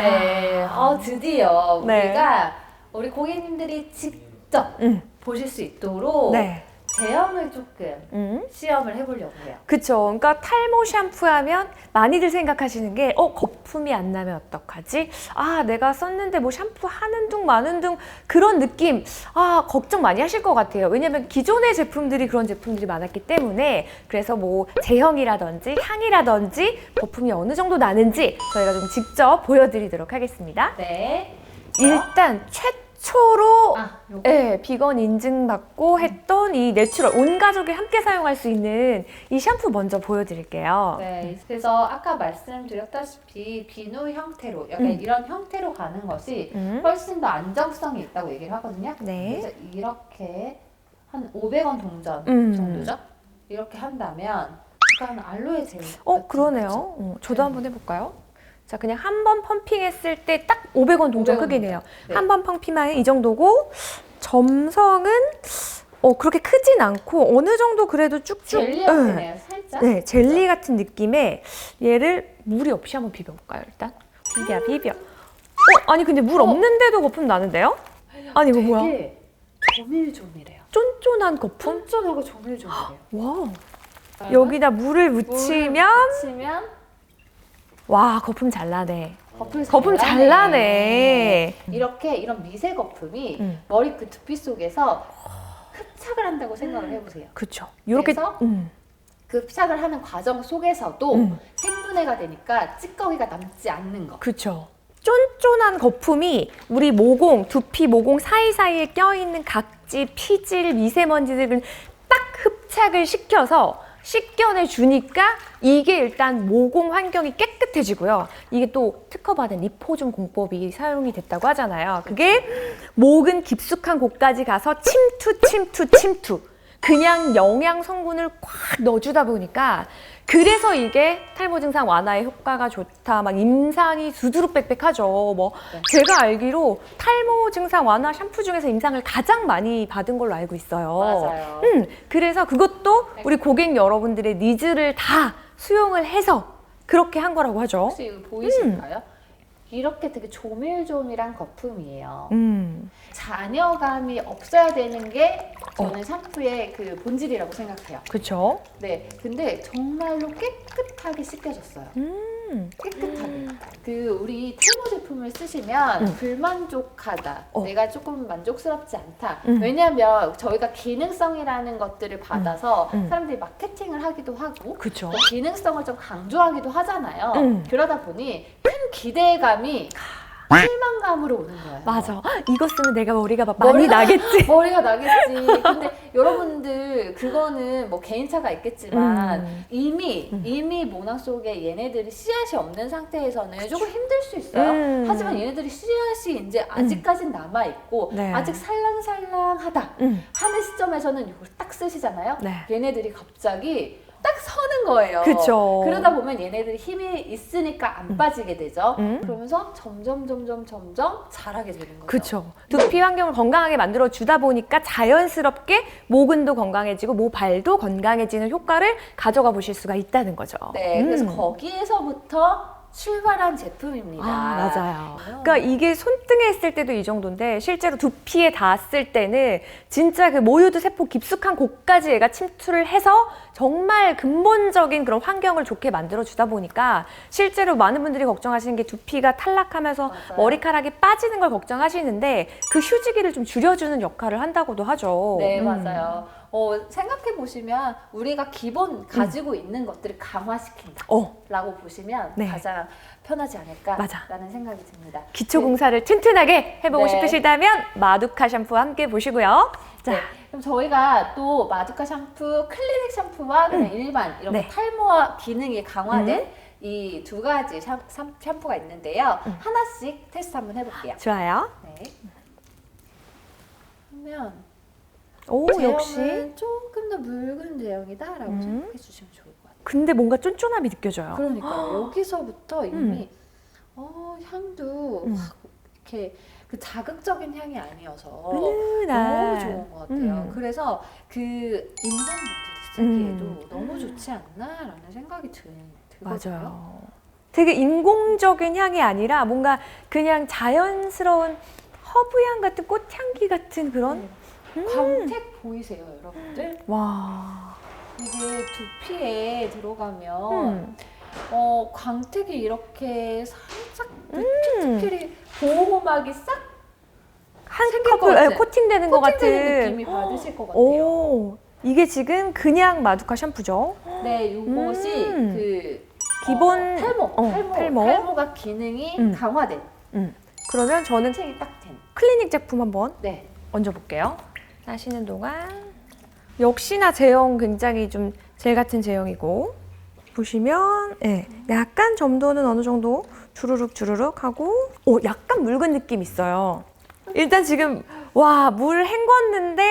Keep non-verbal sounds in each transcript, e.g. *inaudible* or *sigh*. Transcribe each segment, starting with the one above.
네, 어, 드디어 네. 우리가 우리 고객님들이 직접 음. 보실 수 있도록 네. 제형을 조금 음. 시험을 해보려고 해요. 그쵸. 그러니까 탈모 샴푸하면 많이들 생각하시는 게, 어, 거품이 안 나면 어떡하지? 아, 내가 썼는데 뭐 샴푸 하는 둥 마는 둥 그런 느낌, 아, 걱정 많이 하실 것 같아요. 왜냐면 기존의 제품들이 그런 제품들이 많았기 때문에 그래서 뭐 제형이라든지 향이라든지 거품이 어느 정도 나는지 저희가 좀 직접 보여드리도록 하겠습니다. 네. 일단 최 초로 아. 네, 비건 인증받고 했던 이 내추럴 온 가족이 함께 사용할 수 있는 이 샴푸 먼저 보여드릴게요. 네, 그래서 아까 말씀드렸다시피 비누 형태로 약간 음. 이런 형태로 가는 것이 음. 훨씬 더 안정성이 있다고 얘기를 하거든요. 네. 그래서 이렇게 한 500원 동전 음. 정도죠. 이렇게 한다면 약간 알로에 젤. 어, 그러네요. 어, 저도 네. 한번 해볼까요? 자, 그냥 한 번 펌핑했을 때 딱 500원 동전 500원 크기네요. 네. 한번 펌핑하면 이 정도고 점성은 어, 그렇게 크진 않고 어느 정도 그래도 쭉쭉 젤리 네. 형태네요, 살짝. 네, 젤리 같은 느낌의 얘를 물이 없이 한번 비벼 볼까요, 일단? 비벼, 비벼. 어, 아니 근데 물 어. 없는데도 거품 나는데요? 아니 이거 뭐야? 되게 조밀조밀해요. 쫀쫀한 거품? 쫀쫀하고 조밀조밀해요. 와. 여기다 물을 묻히면 묻히면 와 거품 잘 나네. 거품 거품 잘 나네. 이렇게 이런 미세 거품이 음. 머리 그 두피 속에서 흡착을 한다고 생각을 해보세요. 그렇죠. 이렇게 그래서? 음, 그 흡착을 하는 과정 속에서도 음. 생분해가 되니까 찌꺼기가 남지 않는 거. 그렇죠. 쫀쫀한 거품이 우리 모공, 두피 모공 사이사이에 껴있는 각질, 피질, 미세먼지들을 딱 흡착을 시켜서 씻겨내 주니까 이게 일단 모공 환경이 깨끗해지고요. 이게 또 특허받은 리포즘 공법이 사용이 됐다고 하잖아요. 그게 목은 깊숙한 곳까지 가서 침투, 침투, 침투. 그냥 영양 성분을 꽉 넣어주다 보니까 그래서 이게 탈모 증상 완화에 효과가 좋다. 막 임상이 두두룩 빽빽하죠. 뭐 네. 제가 알기로 탈모 증상 완화 샴푸 중에서 임상을 가장 많이 받은 걸로 알고 있어요. 맞아요. 음, 그래서 그것도 우리 고객 여러분들의 니즈를 다 수용을 해서 그렇게 한 거라고 하죠. 혹시 이거 보이실까요? 이렇게 되게 조밀조밀한 거품이에요. 음, 잔여감이 없어야 되는 게 저는 샴푸의 그 본질이라고 생각해요. 그렇죠. 네, 근데 정말로 깨끗하게 씻겨졌어요. 음, 깨끗하게. 그 우리 탈모 제품을 쓰시면 음. 불만족하다. 어. 내가 조금 만족스럽지 않다. 음. 왜냐하면 저희가 기능성이라는 것들을 받아서 음. 사람들이 마케팅을 하기도 하고 그렇죠. 뭐 기능성을 좀 강조하기도 하잖아요. 음. 그러다 보니 큰 기대감이 실망감으로 오는 거예요. 맞아. 이거 쓰면 내가 머리가 막 많이 머리가- 나겠지. *laughs* 머리가 나겠지. 근데 여러분들 그거는 뭐 개인차가 있겠지만 음. 이미 음. 이미 모낭 속에 얘네들이 씨앗이 없는 상태에서는 조금 힘들 수 있어요. 음. 하지만 얘네들이 씨앗이 이제 아직까진 남아 있고 네. 아직 살랑살랑하다 음, 하는 시점에서는 이걸 딱 쓰시잖아요. 네. 얘네들이 갑자기 딱 서 는 거예요. 그쵸. 그러다 보면 얘네들이 힘이 있으니까 안 빠지게 되죠. 음. 그러면서 점점 점점 점점 자라게 되는 거죠. 그렇죠. 두피 환경을 건강하게 만들어 주다 보니까 자연스럽게 목은도 건강해지고 모발도 건강해지는 효과를 가져가 보실 수가 있다는 거죠. 네, 그래서 음. 거기에서부터 출발한 제품입니다. 아, 맞아요. 그러니까 이게 손등에 했을 때도 이 정도인데 실제로 두피에 닿았을 때는 진짜 그 모유도 세포 깊숙한 곳까지 얘가 침투를 해서 정말 근본적인 그런 환경을 좋게 만들어 주다 보니까 실제로 많은 분들이 걱정하시는 게 두피가 탈락하면서 맞아요. 머리카락이 빠지는 걸 걱정하시는데 그 휴지기를 좀 줄여주는 역할을 한다고 하죠. 네, 음. 맞아요. 어, 생각해 보시면 우리가 기본 가지고 있는 것들을 강화시킨다. 어, 라고 보시면 네. 가장 편하지 않을까라는 맞아. 생각이 듭니다. 기초 공사를 튼튼하게 해보고 네. 싶으시다면 마두카 샴푸와 함께 보시고요. 자, 네, 그럼 저희가 또 마두카 샴푸, 클리닉 샴푸와 그냥 일반 이렇게 네. 탈모와 기능이 강화된 이 두 가지 샴, 샴- 샴푸가 있는데요. 음. 하나씩 테스트 한번 해볼게요. 좋아요. 네. 그러면 오, 제형은 역시. 조금 더 묽은 제형이다라고 음. 생각해 주시면 좋을. 근데 뭔가 쫀쫀함이 느껴져요. 그러니까 *gasps* 여기서부터 이미 음. 어, 향도 음. 확 이렇게 그 자극적인 향이 아니어서 은은한. 너무 좋은 것 같아요. 음. 그래서 그 임산부들이 쓰기에도 음. 너무 좋지 않나라는 생각이 드, 들거든요. 맞아요. 되게 인공적인 향이 아니라 뭔가 그냥 자연스러운 허브향 같은 꽃향기 같은 그런 네. 광택 보이세요, 여러분들? 와. 이게 두피에 들어가면 음. 어, 광택이 이렇게 살짝 음. 두피를 보호막이 싹 한 생길 컵을 것 같아. 예, 코팅되는 것 코팅되는 같은. 느낌이 받으실 것 같아요. 오. 이게 지금 그냥 마두카 샴푸죠? 네, 이것이 음. 그 기본 어, 탈모, 어, 탈모, 탈모. 탈모 가 기능이 음. 강화된 그러면 저는 책이 딱 된. 클리닉 제품 한번 네, 얹어볼게요. 하시는 동안 역시나 제형 굉장히 좀 젤 같은 제형이고 보시면 예, 약간 점도는 어느 정도 주르륵 주르륵 하고 오 약간 묽은 느낌 있어요. 일단 지금 와 물 헹궜는데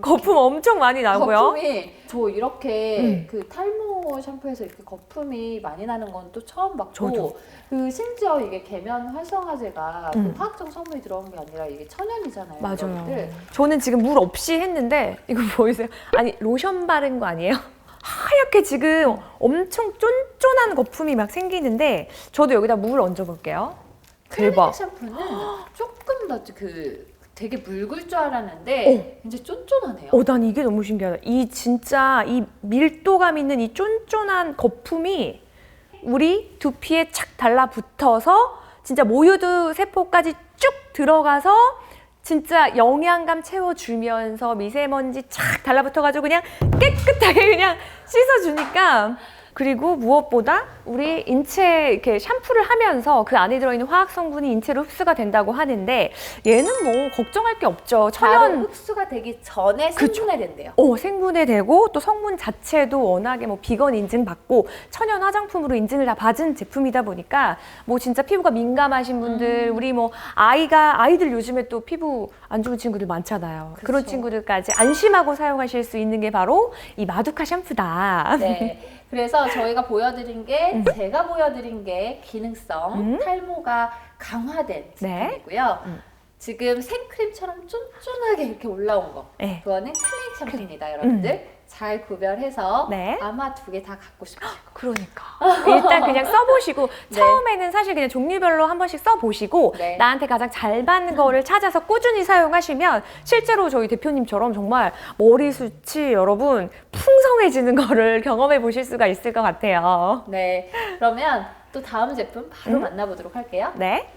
거품 엄청 많이 나고요. 거품이 저 이렇게 음. 그 탈모 샴푸에서 이렇게 거품이 많이 나는 건 또 처음 봤고 저도. 그 심지어 이게 계면 활성화제가 음. 그 화학적 성분이 들어간 게 아니라 이게 천연이잖아요. 맞아요. 여러분들. 저는 지금 물 없이 했는데 이거 *laughs* 보이세요? 아니 로션 바른 거 아니에요? *laughs* 하얗게 지금 엄청 쫀쫀한 거품이 막 생기는데 저도 여기다 물 얹어볼게요. 대박. 클리닉 샴푸는 *gasps* 조금 더 그 되게 묽을 줄 알았는데 굉장히 쫀쫀하네요. 어, 난 이게 너무 신기하다. 이 진짜 이 밀도감 있는 이 쫀쫀한 거품이 우리 두피에 착 달라붙어서 진짜 모유두 세포까지 쭉 들어가서 진짜 영양감 채워주면서 미세먼지 착 달라붙어가지고 그냥 깨끗하게 그냥 씻어주니까 그리고 무엇보다 우리 인체 이렇게 샴푸를 하면서 그 안에 들어있는 화학 성분이 인체로 흡수가 된다고 하는데 얘는 뭐 걱정할 게 없죠. 천연 흡수가 되기 전에. 생분해된대요. 어, 생분해되고 또 성분 자체도 워낙에 뭐 비건 인증 받고 천연 화장품으로 인증을 다 받은 제품이다 보니까 뭐 진짜 피부가 민감하신 분들 우리 뭐 아이가 아이들 요즘에 또 피부 안 좋은 친구들 많잖아요. 그런 그쵸. 친구들까지 안심하고 사용하실 수 있는 게 바로 이 마두카 샴푸다. 네. *laughs* 그래서 저희가 보여드린 게 제가 보여드린 게 기능성 음. 탈모가 강화된 네. 제품이고요. 음. 지금 생크림처럼 쫀쫀하게 이렇게 올라온 거. 네. 그거는 클리닉 샴푸입니다, 여러분들. 잘 구별해서 네. 아마 두 개 다 갖고 싶으실 거예요. 그러니까 일단 그냥 써보시고 *laughs* 네. 처음에는 사실 그냥 종류별로 한 번씩 써보시고 네. 나한테 가장 잘 맞는 거를 찾아서 꾸준히 사용하시면 실제로 저희 대표님처럼 정말 머리 숱이 여러분 풍성해지는 거를 *laughs* 경험해 보실 수가 있을 것 같아요. 네. 그러면 또 다음 제품 바로 음. 만나보도록 할게요. 네.